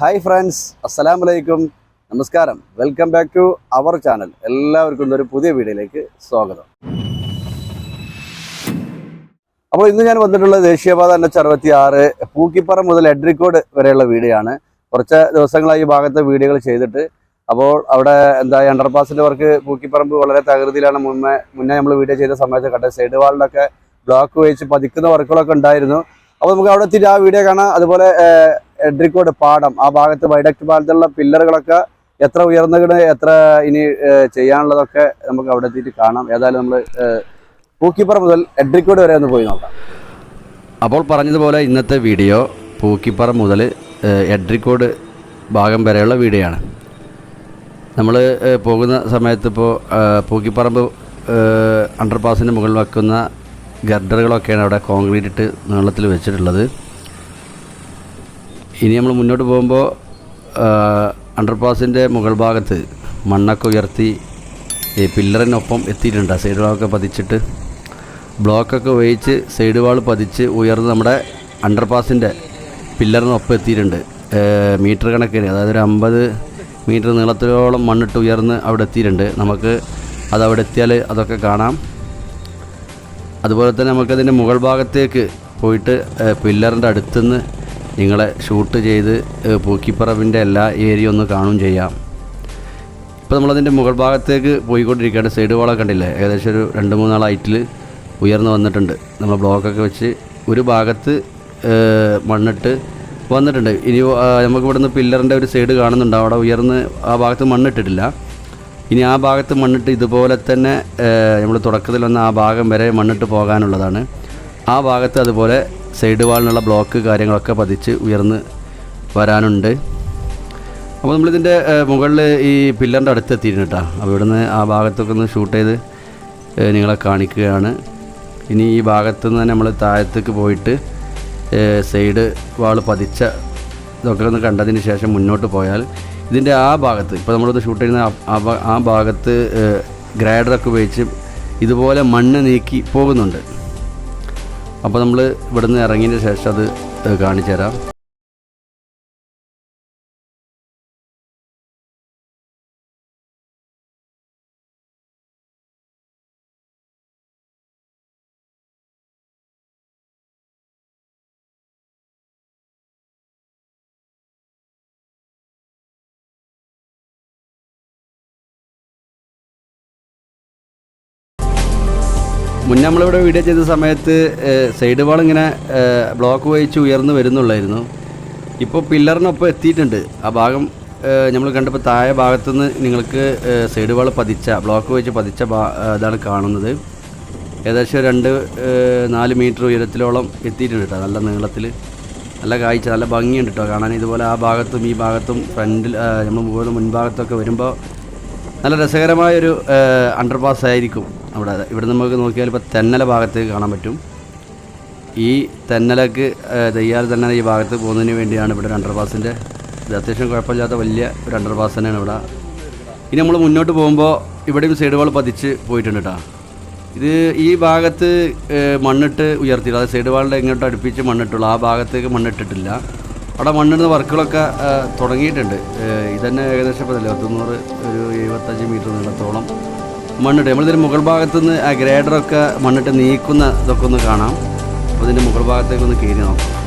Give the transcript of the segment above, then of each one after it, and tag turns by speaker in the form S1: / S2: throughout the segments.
S1: Hi friends അസ്സലാം വലൈക്കും നമസ്കാരം. Welcome back to our channel. എല്ലാവർക്കും ഒരു പുതിയ വീഡിയോയിലേക്ക് സ്വാഗതം. അപ്പോൾ ഇന്ന് ഞാൻ വന്നിട്ടുള്ളത് ദേശീയപാത എൻ എച്ച് അറുപത്തി ആറ് പൂക്കിപ്പറ മുതൽ എഡ്രിക്കോട് വരെയുള്ള വീഡിയോയാണ്. കുറച്ച് ദിവസങ്ങളായി ഈ ഭാഗത്തെ വീഡിയോകൾ ചെയ്തിട്ട് അപ്പോൾ അവിടെ എന്താ അണ്ടർപാസിന്റെ വർക്ക് പൂക്കിപ്പറമ്പ് വളരെ തകൃതിയിലാണ്. മുന്നേ മുന്നേ നമ്മൾ വീഡിയോ ചെയ്ത സമയത്ത് കണ്ടത് സൈഡ് വാളിലൊക്കെ ബ്ലോക്ക് വെച്ച് പതിക്കുന്ന വർക്കുകളൊക്കെ ഉണ്ടായിരുന്നു. അപ്പോൾ നമുക്ക് അവിടെ എത്തിയിട്ട് ആ വീഡിയോ കാണാം. അതുപോലെ എഡ്രിക്കോട് പാടം ആ ഭാഗത്ത് വൈഡക്ട് പാലത്തുള്ള പില്ലറുകളൊക്കെ എത്ര ഉയർന്നുകിട് എത്ര ഇനി ചെയ്യാനുള്ളതൊക്കെ നമുക്ക് അവിടെ എത്തിയിട്ട് കാണാം. ഏതായാലും നമ്മൾ പൂക്കിപ്പറ മുതൽ എഡ്രിക്കോട് വരെ ഒന്ന് പോയി നോക്കാം.
S2: അപ്പോൾ പറഞ്ഞതുപോലെ ഇന്നത്തെ വീഡിയോ പൂക്കിപ്പറ മുതൽ എഡ്രിക്കോട് ഭാഗം വരെയുള്ള വീഡിയോ ആണ്. നമ്മൾ പോകുന്ന സമയത്ത് ഇപ്പോൾ പൂക്കിപ്പറമ്പ് അണ്ടർപാസിന്റെ മുകളിൽ വെക്കുന്ന ഗർഡറുകളൊക്കെയാണ് അവിടെ കോൺക്രീറ്റ് ഇട്ട് നീളത്തിൽ വെച്ചിട്ടുള്ളത്. ഇനി നമ്മൾ മുന്നോട്ട് പോകുമ്പോൾ അണ്ടർപാസിന്റെ മുകൾ ഭാഗത്ത് മണ്ണൊക്കെ ഉയർത്തി ഈ പില്ലറിനൊപ്പം എത്തിയിട്ടുണ്ട്. സൈഡ് വാളൊക്കെ പതിച്ചിട്ട് ബ്ലോക്കൊക്കെ ഉപയോഗിച്ച് സൈഡ് വാൾ പതിച്ച് ഉയർന്ന് നമ്മുടെ അണ്ടർപാസിന്റെ പില്ലറിനൊപ്പം എത്തിയിട്ടുണ്ട്. മീറ്റർ കണക്കിന് അതായത് ഒരു അമ്പത് മീറ്റർ നീളത്തിലോളം മണ്ണിട്ട് ഉയർന്ന് അവിടെ എത്തിയിട്ടുണ്ട്. നമുക്ക് അത് അവിടെ എത്തിയാൽ അതൊക്കെ കാണാം. അതുപോലെ തന്നെ നമുക്കതിന്റെ മുകൾ ഭാഗത്തേക്ക് പോയിട്ട് പില്ലറിന്റെ അടുത്തുനിന്ന് നിങ്ങളെ ഷൂട്ട് ചെയ്ത് പൂക്കിപ്പറവിന്റെ എല്ലാ ഏരിയ ഒന്ന് കാണും ചെയ്യാം. ഇപ്പോൾ നമ്മളതിന്റെ മുകൾ ഭാഗത്തേക്ക് പോയിക്കൊണ്ടിരിക്കുകയാണ്. സൈഡ് വാളൊക്കെ കണ്ടില്ലേ? ഏകദേശം ഒരു രണ്ട് മൂന്നാൾ ഹൈറ്റിൽ ഉയർന്നു വന്നിട്ടുണ്ട്. നമ്മൾ ബ്ലോക്കൊക്കെ വെച്ച് ഒരു ഭാഗത്ത് മണ്ണിട്ട് വന്നിട്ടുണ്ട്. ഇനി നമുക്കിവിടുന്ന് പില്ലറിന്റെ ഒരു സൈഡ് കാണുന്നുണ്ട്. അവിടെ ഉയർന്ന് ആ ഭാഗത്ത് മണ്ണിട്ടിട്ടില്ല. ഇനി ആ ഭാഗത്ത് മണ്ണിട്ട് ഇതുപോലെ തന്നെ നമ്മൾ തുടക്കത്തിൽ വന്ന ആ ഭാഗം വരെ മണ്ണിട്ട് പോകാനുള്ളതാണ്. ആ ഭാഗത്ത് അതുപോലെ സൈഡ് വാളിനുള്ള ബ്ലോക്ക് കാര്യങ്ങളൊക്കെ പതിച്ച് ഉയർന്ന് വരാനുണ്ട്. അപ്പോൾ നമ്മളിതിന്റെ മുകളിൽ ഈ പില്ലറിന്റെ അടുത്ത് എത്തിയിരുന്നു കേട്ടോ. അപ്പോൾ ഇവിടുന്ന് ആ ഭാഗത്തൊക്കെ ഒന്ന് ഷൂട്ട് ചെയ്ത് നിങ്ങളെ കാണിക്കുകയാണ്. ഇനി ഈ ഭാഗത്തു നിന്ന് തന്നെ നമ്മൾ താഴത്തേക്ക് പോയിട്ട് സൈഡ് വാൾ പതിച്ച ഇതൊക്കെ ഒന്ന് കണ്ടതിന് ശേഷം മുന്നോട്ട് പോയാൽ ഇതിന്റെ ആ ഭാഗത്ത് ഇപ്പോൾ നമ്മളൊന്ന് ഷൂട്ട് ചെയ്യുന്ന ആ- ഭാഗത്ത് ഗ്രൈഡറൊക്കെ ഉപയോഗിച്ച് ഇതുപോലെ മണ്ണ് നീക്കി പോകുന്നുണ്ട്. അപ്പോൾ നമ്മൾ ഇവിടുന്ന് ഇറങ്ങിയതിന് ശേഷം അത് കാണിച്ചു തരാം മുന്നേ നമ്മളിവിടെ വീഡിയോ ചെയ്ത സമയത്ത് സൈഡ് വാൾ ഇങ്ങനെ ബ്ലോക്ക് വഹിച്ച് ഉയർന്നു വരുന്നുള്ളായിരുന്നു. ഇപ്പോൾ പില്ലറിനൊപ്പം എത്തിയിട്ടുണ്ട്. ആ ഭാഗം നമ്മൾ കണ്ടപ്പോൾ താഴെ ഭാഗത്തുനിന്ന് നിങ്ങൾക്ക് സൈഡ് വാൾ പതിച്ച ബ്ലോക്ക് വഹിച്ച് പതിച്ച ഇതാണ് കാണുന്നത്. ഏകദേശം രണ്ട് നാല് മീറ്റർ ഉയരത്തിലോളം എത്തിയിട്ടുണ്ട് കേട്ടോ നല്ല നീളത്തിൽ നല്ല കാഴ്ച നല്ല ഭംഗിയുണ്ട് കേട്ടോ കാണാൻ ഇതുപോലെ ആ ഭാഗത്തും ഈ ഭാഗത്തും ഫ്രണ്ടിൽ നമ്മൾ മുകളിൽ മുൻഭാഗത്തൊക്കെ വരുമ്പോൾ നല്ല രസകരമായൊരു അണ്ടർപാസ് ആയിരിക്കും. അവിടെ ഇവിടെ നമുക്ക് നോക്കിയാൽ ഇപ്പോൾ തെന്നല ഭാഗത്തേക്ക് കാണാൻ പറ്റും. ഈ തെന്നലക്ക് തയ്യാറ് തന്നെ ഈ ഭാഗത്ത് പോകുന്നതിന് വേണ്ടിയാണ് ഇവിടെ ഒരു അണ്ടർപാസിന്റെ ഇത്. അത്യാവശ്യം കുഴപ്പമില്ലാത്ത വലിയ ഒരു അണ്ടർപാസ് തന്നെയാണ് ഇവിടെ. ഇനി നമ്മൾ മുന്നോട്ട് പോകുമ്പോൾ ഇവിടെയും സൈഡ് വാൾ പതിച്ച് പോയിട്ടുണ്ട് കേട്ടോ ഇത് ഈ ഭാഗത്ത് മണ്ണിട്ട് ഉയർത്തിയില്ല. അതായത് സൈഡ് വാളിന്റെ ഇങ്ങോട്ട് അടുപ്പിച്ച് മണ്ണിട്ടുള്ളൂ. ആ ഭാഗത്തേക്ക് മണ്ണിട്ടിട്ടില്ല. അവിടെ മണ്ണിടുന്ന വർക്കുകളൊക്കെ തുടങ്ങിയിട്ടുണ്ട്. ഇതന്നെ ഏകദേശം ഇതല്ലേ? തൊണ്ണൂറ് ഒരു എഴുപത്തഞ്ച് മീറ്റർ നീളത്തോളം മണ്ണിട്ട് നമ്മളിതിന്റെ മുകൾ ഭാഗത്തുനിന്ന് ആ ഗ്രേഡറൊക്കെ മണ്ണിട്ട് നീക്കുന്ന ഇതൊക്കെ ഒന്ന് കാണാം. അപ്പോൾ ഇതിന്റെ മുകൾ ഭാഗത്തേക്കൊന്ന് കയറി നോക്കാം.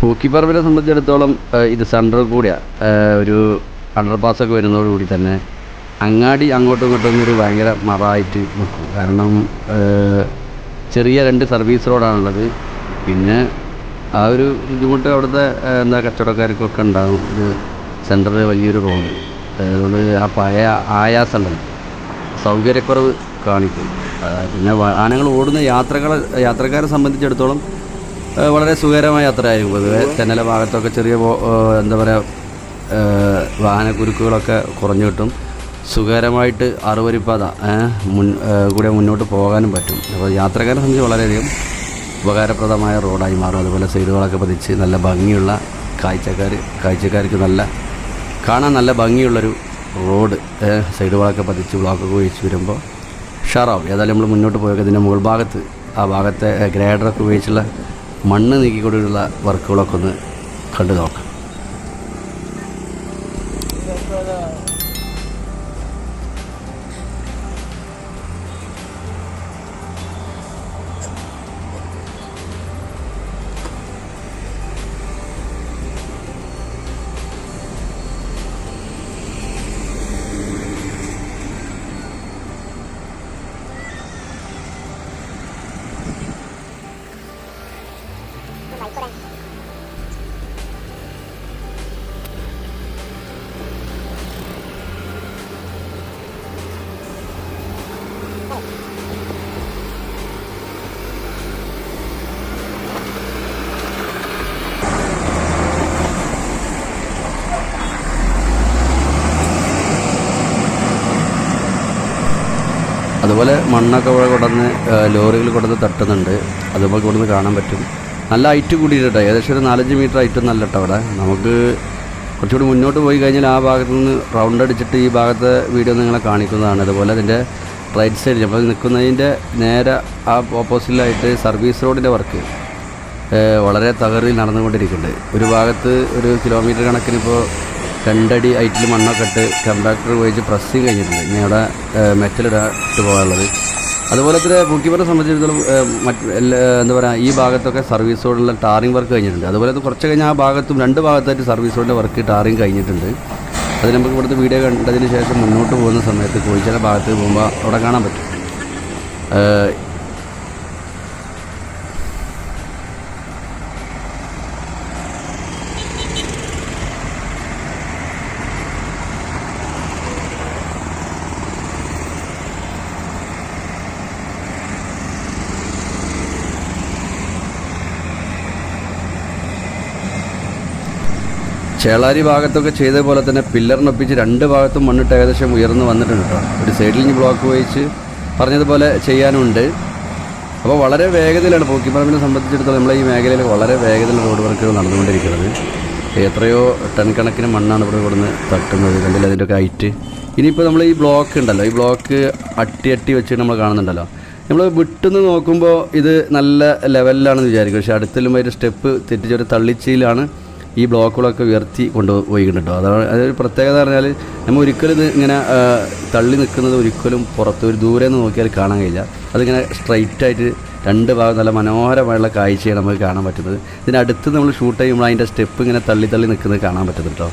S2: പൂക്കിപ്പറമ്പിനെ സംബന്ധിച്ചിടത്തോളം ഇത് സെൻട്രൽ കൂടിയാണ് ഒരു അണ്ടർ പാസ്സൊക്കെ വരുന്നതോടുകൂടി തന്നെ അങ്ങാടി അങ്ങോട്ടും ഇങ്ങോട്ടും ഒരു ഭയങ്കര മറായിട്ട് നിൽക്കും. കാരണം ചെറിയ രണ്ട് സർവീസ് റോഡാണുള്ളത്. പിന്നെ ആ ഒരു ബുദ്ധിമുട്ട് അവിടുത്തെ എന്താ കച്ചവടക്കാർക്കൊക്കെ ഉണ്ടാകും ഇത് സെന്ററിൽ വലിയൊരു റോഡ്. അതുകൊണ്ട് ആ പഴയ ആയാസമുണ്ടല്ലോ സൗകര്യക്കുറവ് കാണിക്കും. പിന്നെ വാഹനങ്ങൾ ഓടുന്ന യാത്രകളെ യാത്രക്കാരെ സംബന്ധിച്ചിടത്തോളം വളരെ സുഖകരമായ യാത്രയായിരിക്കും പൊതുവെ. തെന്നല ഭാഗത്തൊക്കെ ചെറിയ എന്താ പറയുക വാഹനക്കുരുക്കുകളൊക്കെ കുറഞ്ഞു കിട്ടും. സുഖകരമായിട്ട് അറുവരിപ്പാത മുൻ കൂടെ മുന്നോട്ട് പോകാനും പറ്റും. അപ്പോൾ യാത്രക്കാരെ സംബന്ധിച്ച് വളരെയധികം ഉപകാരപ്രദമായ റോഡായി മാറും. അതുപോലെ സൈഡുകളൊക്കെ പതിച്ച് നല്ല ഭംഗിയുള്ള കാഴ്ചക്കാർ കാഴ്ചക്കാർക്ക് നല്ല കാണാൻ നല്ല ഭംഗിയുള്ളൊരു റോഡ് സൈഡുകളൊക്കെ പതിച്ച് ബ്ലോക്കൊക്കെ ഒഴിച്ച് വരുമ്പോൾ ഷാറാവും ഏതായാലും നമ്മൾ മുന്നോട്ട് പോയൊക്കെ ഇതിന്റെ മുകൾ ഭാഗത്ത് ആ ഭാഗത്തെ ഗ്രേഡറൊക്കെ ഉപയോഗിച്ചുള്ള മണ്ണ് നീക്കിക്കൊണ്ടുള്ള വർക്കുകളൊക്കെ ഒന്ന് കണ്ടു നോക്കാം. അതുപോലെ മണ്ണൊക്കെ ഇവിടെ കൊണ്ടുവന്ന് ലോറികൾ കൊണ്ടുവന്ന് തട്ടുന്നുണ്ട്. അതുപോലെ ഇവിടുന്ന് കാണാൻ പറ്റും. നല്ല ഹൈറ്റ് കൂടിയിട്ടോ ഏകദേശം ഒരു നാലഞ്ച് മീറ്റർ ഹൈറ്റ് നല്ല കേട്ടോ അവിടെ നമുക്ക് കുറച്ചുകൂടി മുന്നോട്ട് പോയി കഴിഞ്ഞാൽ ആ ഭാഗത്ത് നിന്ന് റൗണ്ട് അടിച്ചിട്ട് ഈ ഭാഗത്തെ വീഡിയോ നിങ്ങളെ കാണിക്കുന്നതാണ്. അതുപോലെ അതിന്റെ റൈറ്റ് സൈഡിൽ അപ്പോൾ നിൽക്കുന്നതിന്റെ നേരെ ആ ഓപ്പോസിറ്റിലായിട്ട് സർവീസ് റോഡിന്റെ വർക്ക് വളരെ തകറിൽ നടന്നുകൊണ്ടിരിക്കുന്നുണ്ട്. ഒരു ഭാഗത്ത് ഒരു കിലോമീറ്റർ കണക്കിന് ഇപ്പോൾ രണ്ടടി ഹൈറ്റിൽ മണ്ണൊക്കെ ഇട്ട് കമ്പാക്ടർ ഉപയോഗിച്ച് പ്രസ്സിങ് കഴിഞ്ഞിട്ടുണ്ട്. ഇനി അവിടെ മെറ്റലിട്ട് പോകാനുള്ളത്. അതുപോലെ തന്നെ ബുക്കിപ്പറെ സംബന്ധിച്ചിടത്തോളം മറ്റ് എന്താ പറയുക ഈ ഭാഗത്തൊക്കെ സർവീസ് ടാറിംഗ് വർക്ക് കഴിഞ്ഞിട്ടുണ്ട്. അതുപോലെ കുറച്ച് കഴിഞ്ഞാൽ ആ ഭാഗത്തും രണ്ട് ഭാഗത്തായിട്ട് സർവീസ് റോഡിന്റെ വർക്ക് ടാറിങ് കഴിഞ്ഞിട്ടുണ്ട്. അത് നമുക്ക് ഇവിടുത്തെ വീഡിയോ കണ്ടതിന് ശേഷം മുന്നോട്ട് പോകുന്ന സമയത്ത് കോഴിച്ചാല ഭാഗത്ത് പോകുമ്പോൾ അവിടെ കാണാൻ പറ്റും. ചേളാരി ഭാഗത്തൊക്കെ ചെയ്ത പോലെ തന്നെ പില്ലറിനൊപ്പിച്ച് രണ്ട് ഭാഗത്തും മണ്ണിട്ട് ഏകദേശം ഉയർന്നു വന്നിട്ടുണ്ട് കേട്ടോ. ഒരു സൈഡിൽ ബ്ലോക്ക് വഹിച്ച് പറഞ്ഞതുപോലെ ചെയ്യാനുണ്ട്. അപ്പോൾ വളരെ വേഗതയിലാണ് പോക്കിപ്പറമ്പിനെ സംബന്ധിച്ചിടത്തോളം നമ്മളെ ഈ മേഖലയിൽ വളരെ വേഗതയിൽ റോഡ് വർക്കുകൾ നടന്നുകൊണ്ടിരിക്കുന്നത്. എത്രയോ ടൺ കണക്കിന് മണ്ണാണ് ഇവിടെ ഇവിടുന്ന് തട്ടുന്നത്. കണ്ടില്ല? അതിന്റെയൊക്കെ ഹൈറ്റ് ഇനിയിപ്പോൾ നമ്മൾ ഈ ബ്ലോക്ക് ഉണ്ടല്ലോ. ഈ ബ്ലോക്ക് അട്ടി അട്ടി വെച്ച് നമ്മൾ കാണുന്നുണ്ടല്ലോ. നമ്മൾ വിട്ടുനിന്ന് നോക്കുമ്പോൾ ഇത് നല്ല ലെവലിലാണെന്ന് വിചാരിക്കും. പക്ഷേ അടുത്തെല്ലാം ഒരു സ്റ്റെപ്പ് തെറ്റിച്ചൊരു തള്ളിച്ചയിലാണ് ഈ ബ്ലോക്കുകളൊക്കെ ഉയർത്തി കൊണ്ടുപോയിട്ടുണ്ട് അതാണ് അതൊരു പ്രത്യേകത പറഞ്ഞാൽ നമ്മൾ ഒരിക്കലും ഇത് ഇങ്ങനെ തള്ളി നിൽക്കുന്നത് ഒരിക്കലും പുറത്ത് ഒരു ദൂരെ നിന്ന് നോക്കിയാൽ കാണാൻ കഴിയില്ല. അതിങ്ങനെ സ്ട്രൈറ്റ് ആയിട്ട് രണ്ട് ഭാഗം നല്ല മനോഹരമായുള്ള കാഴ്ചയാണ് നമുക്ക് കാണാൻ പറ്റുന്നത്. ഇതിനടുത്ത് നമ്മൾ ഷൂട്ട് ചെയ്യുമ്പോൾ അതിന്റെ സ്റ്റെപ്പ് ഇങ്ങനെ തള്ളി തള്ളി നിൽക്കുന്നത് കാണാൻ പറ്റുന്നു കേട്ടോ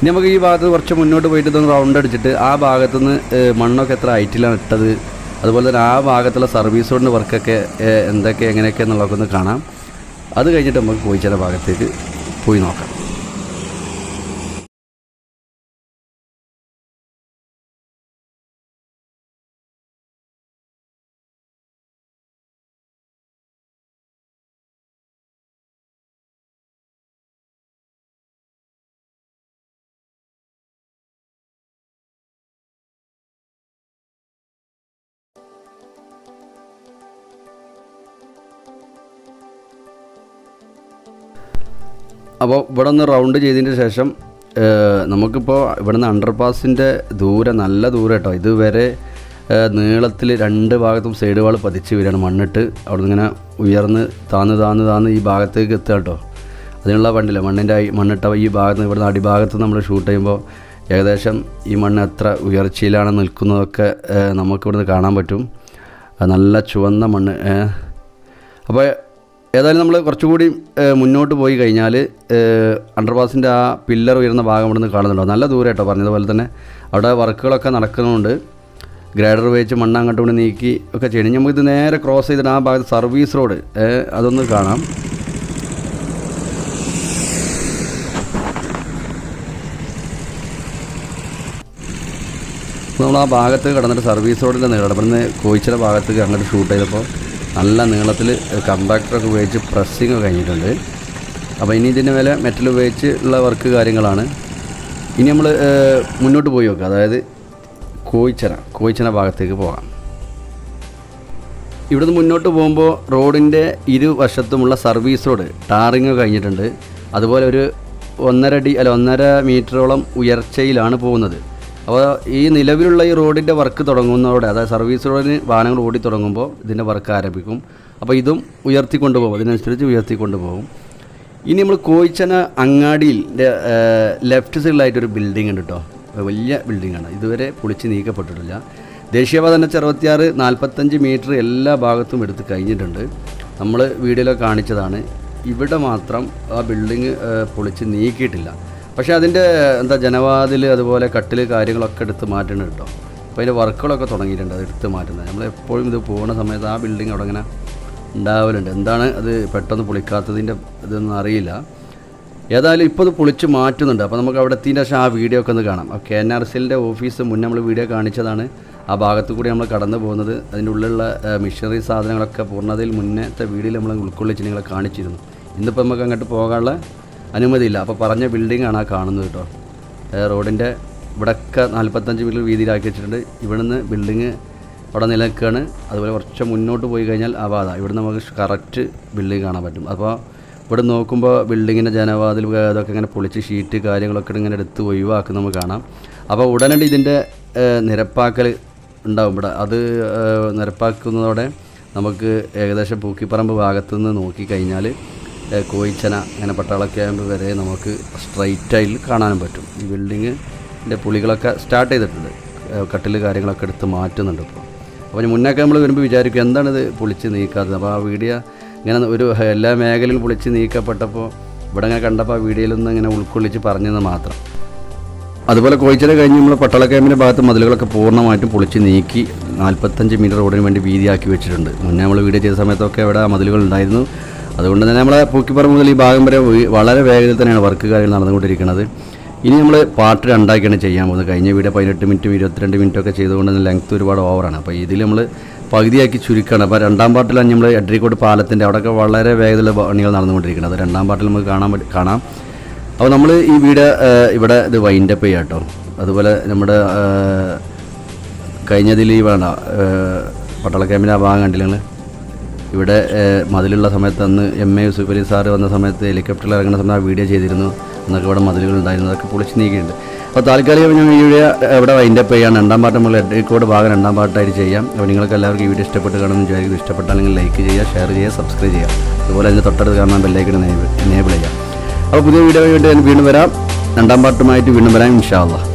S2: ഇനി നമുക്ക് ഈ ഭാഗത്ത് കുറച്ച് മുന്നോട്ട് പോയിട്ട് ഇതൊന്ന് റൗണ്ട് അടിച്ചിട്ട് ആ ഭാഗത്തുനിന്ന് നിന്ന് മണ്ണൊക്കെ എത്ര ഹൈറ്റിലാണ് ഇട്ടത്? അതുപോലെ തന്നെ ആ ഭാഗത്തുള്ള സർവീസ് കൊണ്ട് വർക്കൊക്കെ എന്തൊക്കെ എങ്ങനെയൊക്കെ എന്നുള്ളതൊക്കെ ഒന്ന് കാണാം. അത് കഴിഞ്ഞിട്ട് നമുക്ക് കോഴിച്ചാല ഭാഗത്തേക്ക് പോയി നോക്കാം. അപ്പോൾ ഇവിടെ ഒന്ന് റൗണ്ട് ചെയ്തതിന് ശേഷം നമുക്കിപ്പോൾ ഇവിടുന്ന് അണ്ടർപാസിന്റെ ദൂരം നല്ല ദൂരം കേട്ടോ. ഇതുവരെ നീളത്തിൽ രണ്ട് ഭാഗത്തും സൈഡ് വാൾ പതിച്ച് വരികയാണ് മണ്ണിട്ട്. അവിടെ ഇങ്ങനെ ഉയർന്ന് താന്ന് താന്ന് താന്ന് ഈ ഭാഗത്തേക്ക് എത്തുക കേട്ടോ. അതിനുള്ള വണ്ടില്ല മണ്ണിന്റെ മണ്ണിട്ട ഈ ഭാഗത്ത് ഇവിടുന്ന് അടിഭാഗത്ത് നമ്മൾ ഷൂട്ട് ചെയ്യുമ്പോൾ ഏകദേശം ഈ മണ്ണ് എത്ര ഉയർച്ചയിലാണ് നിൽക്കുന്നതൊക്കെ നമുക്കിവിടുന്ന് കാണാൻ പറ്റും. നല്ല ചുവന്ന മണ്ണ് അപ്പോൾ ഏതായാലും നമ്മൾ കുറച്ചുകൂടി മുന്നോട്ട് പോയി കഴിഞ്ഞാൽ അണ്ടർപാസിന്റെ ആ പില്ലർ ഉയർന്ന ഭാഗം ഇവിടെ നിന്ന് കാണുന്നുണ്ടോ? നല്ല ദൂരം കേട്ടോ പറഞ്ഞതുപോലെ തന്നെ. അവിടെ വർക്കുകളൊക്കെ നടക്കുന്നുണ്ട്. ഗ്രേഡർ വെച്ച് മണ്ണ് അങ്ങോട്ട് കൊണ്ട് നീക്കി ഒക്കെ ചെയ്യണം. നമുക്ക് ഇത് നേരെ ക്രോസ് ചെയ്തിട്ട് ആ ഭാഗത്ത് സർവീസ് റോഡ് അതൊന്ന് കാണാം. നമ്മൾ ആ ഭാഗത്ത് കിടന്നിട്ട് സർവീസ് റോഡിന്റെ നീളം ഇവിടുന്ന് കോഴിച്ചിലെ ഭാഗത്തേക്ക് അങ്ങോട്ട് ഷൂട്ട് ചെയ്തപ്പോൾ നല്ല നീളത്തിൽ കമ്പാക്ടറൊക്കെ ഉപയോഗിച്ച് പ്രസ്സിങ് കഴിഞ്ഞിട്ടുണ്ട്. അപ്പോൾ ഇനി ഇതിന്റെ മേലെ മെറ്റൽ ഉപയോഗിച്ച് ഉള്ള വർക്ക് കാര്യങ്ങളാണ്. ഇനി നമ്മൾ മുന്നോട്ട് പോയി നോക്കുക. അതായത് കോയിച്ചന കോയിച്ചന ഭാഗത്തേക്ക് പോകാം. ഇവിടുന്ന് മുന്നോട്ട് പോകുമ്പോൾ റോഡിന്റെ ഇരുവശത്തുമുള്ള സർവീസ് റോഡ് ടാറിങ് കഴിഞ്ഞിട്ടുണ്ട്. അതുപോലെ ഒരു ഒന്നര അടി അല്ല ഒന്നര മീറ്ററോളം ഉയർച്ചയിലാണ് പോകുന്നത്. അപ്പോൾ ഈ നിലവിലുള്ള ഈ റോഡിന്റെ വർക്ക് തുടങ്ങുന്നതോടെ അതായത് സർവീസ് റോഡിന് വാഹനങ്ങൾ ഓടി തുടങ്ങുമ്പോൾ ഇതിന്റെ വർക്ക് ആരംഭിക്കും. അപ്പോൾ ഇതും ഉയർത്തിക്കൊണ്ട് പോകും അതിനനുസരിച്ച് ഉയർത്തിക്കൊണ്ട് പോകും ഇനി നമ്മൾ കോയിച്ചന അങ്ങാടിയിൽ ലെഫ്റ്റ് സൈഡിലായിട്ടൊരു ബിൽഡിംഗ് ഉണ്ട് കേട്ടോ വലിയ ബിൽഡിങ്ങാണ് ഇതുവരെ പൊളിച്ച് നീക്കപ്പെട്ടിട്ടില്ല. ദേശീയപാത തന്നെ അറുപത്തിയാറ് നാൽപ്പത്തഞ്ച് മീറ്റർ എല്ലാ ഭാഗത്തും എടുത്ത് കഴിഞ്ഞിട്ടുണ്ട്. നമ്മൾ വീഡിയോയിലൊക്കെ കാണിച്ചതാണ്. ഇവിടെ മാത്രം ആ ബിൽഡിങ് പൊളിച്ച് നീക്കിയിട്ടില്ല. പക്ഷേ അതിന്റെ എന്താ ജനവാതിൽ അതുപോലെ കട്ടിൽ കാര്യങ്ങളൊക്കെ എടുത്ത് മാറ്റണം കേട്ടോ. അപ്പോൾ അതിന്റെ വർക്കുകളൊക്കെ തുടങ്ങിയിട്ടുണ്ട് അത് എടുത്ത് മാറ്റുന്നത്. നമ്മൾ എപ്പോഴും ഇത് പോകുന്ന സമയത്ത് ആ ബിൽഡിംഗ് അവിടെ ഇങ്ങനെ ഉണ്ടാവലുണ്ട്. എന്താണ് അത് പെട്ടെന്ന് പൊളിക്കാത്തതിന്റെ ഇതൊന്നും അറിയില്ല. ഏതായാലും ഇപ്പോൾ ഇത് പൊളിച്ച് മാറ്റുന്നുണ്ട്. അപ്പോൾ നമുക്ക് അവിടെ എത്തിയതിന്റെ ശേഷം ആ വീഡിയോ ഒക്കെ ഒന്ന് കാണാം. കെ എൻ ആർ സിലിന്റെ ഓഫീസ് മുന്നേ നമ്മൾ വീഡിയോ കാണിച്ചതാണ്. ആ ഭാഗത്തു കൂടി നമ്മൾ കടന്നു പോകുന്നത്. അതിന്റെ ഉള്ളിലുള്ള മിഷനറി സാധനങ്ങളൊക്കെ പൂർണതയിൽ മുന്നേത്തെ വീഡിയോയിൽ നമ്മൾ ഉൾക്കൊള്ളിച്ച് നിങ്ങളെ കാണിച്ചിരുന്നു. ഇന്നിപ്പോൾ നമുക്ക് അങ്ങോട്ട് പോകാനുള്ള അനുമതിയില്ല. അപ്പോൾ പറഞ്ഞ ബിൽഡിംഗ് ആണ് ആ കാണുന്നത് കേട്ടോ റോഡിന്റെ ഇവിടെയൊക്കെ നാൽപ്പത്തഞ്ച് മീറ്റർ വീതിയിലാക്കി വെച്ചിട്ടുണ്ട്. ഇവിടുന്ന് ബിൽഡിങ് അവിടെ നിലനിൽക്കുകയാണ്. അതുപോലെ കുറച്ച് മുന്നോട്ട് പോയി കഴിഞ്ഞാൽ വാദ ഇവിടെ നമുക്ക് കറക്റ്റ് ബിൽഡിംഗ് കാണാൻ പറ്റും. അപ്പോൾ ഇവിടെ നോക്കുമ്പോൾ ബിൽഡിങ്ങിന്റെ ജനവാതിൽ അതൊക്കെ ഇങ്ങനെ പൊളിച്ച് ഷീറ്റ് കാര്യങ്ങളൊക്കെ ഇങ്ങനെ എടുത്ത് ഒഴിവാക്കി നമുക്ക് കാണാം. അപ്പോൾ ഉടനടി ഇതിന്റെ നിരപ്പാക്കൽ ഉണ്ടാവും. ഇവിടെ അത് നിരപ്പാക്കുന്നതോടെ നമുക്ക് ഏകദേശം പൂക്കിപ്പറമ്പ് ഭാഗത്തു നിന്ന് നോക്കിക്കഴിഞ്ഞാൽ കോയിച്ചന അങ്ങനെ പട്ടാള ക്യാമ്പ് വരെ നമുക്ക് സ്ട്രൈറ്റ് സ്ട്രൈറ്റായി കാണാനും പറ്റും. ഈ ബിൽഡിങ്ങിന്റെ പുളികളൊക്കെ സ്റ്റാർട്ട് ചെയ്തിട്ടുണ്ട്. കട്ടിൽ കാര്യങ്ങളൊക്കെ എടുത്ത് മാറ്റുന്നുണ്ട് ഇപ്പോൾ അപ്പോൾ മുന്നൊക്കെ നമ്മൾ വരുമ്പോൾ വിചാരിക്കും എന്താണിത് പൊളിച്ച് നീക്കാത്തത്? അപ്പോൾ ആ വീഡിയോ ഇങ്ങനെ ഒരു എല്ലാ മേഖലയിൽ പൊളിച്ച് നീക്കപ്പെട്ടപ്പോൾ ഇവിടെ ഇങ്ങനെ കണ്ടപ്പോൾ ആ വീഡിയോയിൽ വീഡിയോയിലൊന്നും ഇങ്ങനെ ഉൾക്കൊള്ളിച്ച് പറഞ്ഞത് മാത്രം. അതുപോലെ കോഴിച്ചില കഴിഞ്ഞ് നമ്മൾ പട്ടാള ക്യാമ്പിന്റെ ഭാഗത്ത് മതിലുകളൊക്കെ പൂർണമായിട്ടും പൊളിച്ച് നീക്കി നാൽപ്പത്തഞ്ച് മീറ്റർ റോഡിന് വേണ്ടി വീതിയാക്കി വെച്ചിട്ടുണ്ട്. മുന്നേ നമ്മൾ വീഡിയോ ചെയ്ത സമയത്തൊക്കെ ഇവിടെ മതിലുകൾ ഉണ്ടായിരുന്നു. അതുകൊണ്ട് തന്നെ നമ്മളെ പൂക്കിപ്പുറം മുതൽ ഈ ഭാഗം വരെ വളരെ വേഗത്തിൽ തന്നെയാണ് വർക്ക് കാര്യങ്ങൾ നടന്നുകൊണ്ടിരിക്കുന്നത്. ഇനി നമ്മൾ പാർട്ട് രണ്ടാക്കിയാണ് ചെയ്യാൻ പോകുന്നത്. കഴിഞ്ഞ വീഡിയോ പതിനെട്ട് മിനിറ്റും ഇരുപത്തിരണ്ട് മിനിറ്റും ഒക്കെ ചെയ്തുകൊണ്ട് ലെങ്ത് ഒരുപാട് ഓവറാണ് അപ്പോൾ ഇതിൽ നമ്മൾ പകുതിയാക്കി ചുരുക്കുകയാണ് അപ്പോൾ രണ്ടാം പാർട്ടിലാണ് നമ്മൾ എഡ്രിക്കോട് പാലത്തിന്റെ അവിടെയൊക്കെ വളരെ വേഗത്തിൽ പണികൾ നടന്നുകൊണ്ടിരിക്കുന്നത്. രണ്ടാം പാർട്ടിൽ നമുക്ക് കാണാൻ കാണാം. അപ്പോൾ നമ്മൾ ഈ വീഡിയോ ഇവിടെ ഇത് വൈൻഡപ്പ് ചെയ്യാം കേട്ടോ അതുപോലെ നമ്മുടെ കഴിഞ്ഞതിൽ ഈ വേണ്ട പട്ടാള ക്യാമ്പിന്റെ ആ ഭാഗം കണ്ടില്ല നിങ്ങൾ ഇവിടെ മതിലുള്ള സമയത്ത് അന്ന് M A Yusuf Ali sir വന്ന സമയത്ത് ഹെലികോപ്റ്ററിൽ ഇറങ്ങുന്ന സമയത്ത് ആ വീഡിയോ ചെയ്തിരുന്നു. എന്നൊക്കെ ഇവിടെ മതിലുകൾ ഉണ്ടായിരുന്നു. അതൊക്കെ പൊളിച്ച് നീക്കിയിട്ടുണ്ട്. അപ്പോൾ താൽക്കാലികം ഞാൻ ഈ വീഡിയോ ഇവിടെ വൈൻഡപ്പ് ചെയ്യാം രണ്ടാം പാട്ട് നമ്മൾ കോഡ് ഭാഗം രണ്ടാം പാട്ടായിട്ട് ചെയ്യാം. അപ്പോൾ നിങ്ങൾക്ക് എല്ലാവർക്കും ഈ വീഡിയോ ഇഷ്ടപ്പെട്ട് കാണുമെന്ന് വിചാരിക്കും ഇഷ്ടപ്പെട്ടാണെങ്കിൽ ലൈക്ക് ചെയ്യുക ഷെയർ ചെയ്യുക സബ്സ്ക്രൈബ് ചെയ്യുക. അതുപോലെ അതിന്റെ തൊട്ടടുത്ത് കാണാൻ ബെല്ലൈക്കൺ എനേബിൾ ചെയ്യാം അപ്പോൾ പുതിയ വീഡിയോ വേണ്ടി വീണ്ടും വരാം. രണ്ടാം പാട്ടുമായിട്ട് വീണ്ടും വരാം ഇൻഷാ അള്ളാഹ്